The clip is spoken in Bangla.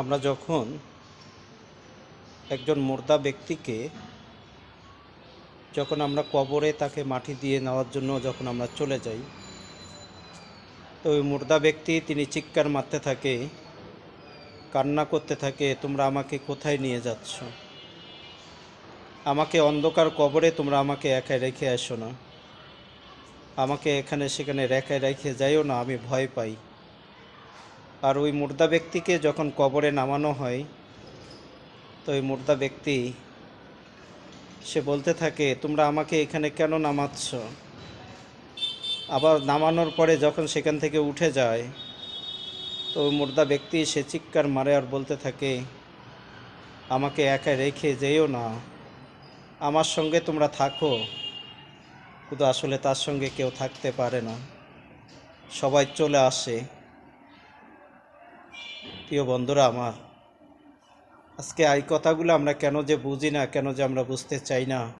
আমরা যখন একজন মুর্দা ব্যক্তিকে যখন আমরা কবরে তাকে মাটি দিয়ে নেওয়ার জন্য যখন আমরা চলে যাই, তো ওই মুর্দা ব্যক্তি তিনি চিৎকার মারতে থাকে, কান্না করতে থাকে, তোমরা আমাকে কোথায় নিয়ে যাচ্ছ? আমাকে অন্ধকার কবরে তোমরা আমাকে একাই রেখে আসো না। আমাকে এখানে সেখানে রেখে রেখে যাইও না, আমি ভয় পাই। আর ওই মুর্দা ব্যক্তিকে যখন কবরে নামানো হয়, তো ওই মুর্দা ব্যক্তি, সে বলতে থাকে, তোমরা আমাকে এখানে কেন নামাচ্ছ? আবার নামানোর পরে যখন সেখান থেকে উঠে যায়, তো ওই মুর্দা ব্যক্তি সে চিৎকার মারে আর বলতে থাকে, আমাকে একা রেখে যেও না। আমার সঙ্গে তোমরা থাকো। কিন্তু আসলে তার সঙ্গে কেউ থাকতে পারে না। সবাই চলে আসে। প্রিয় বন্ধুরা আমার, আজকে এই কথাগুলো আমরা কেন যে বুঝি না, কেন যে আমরা বুঝতে চাই না।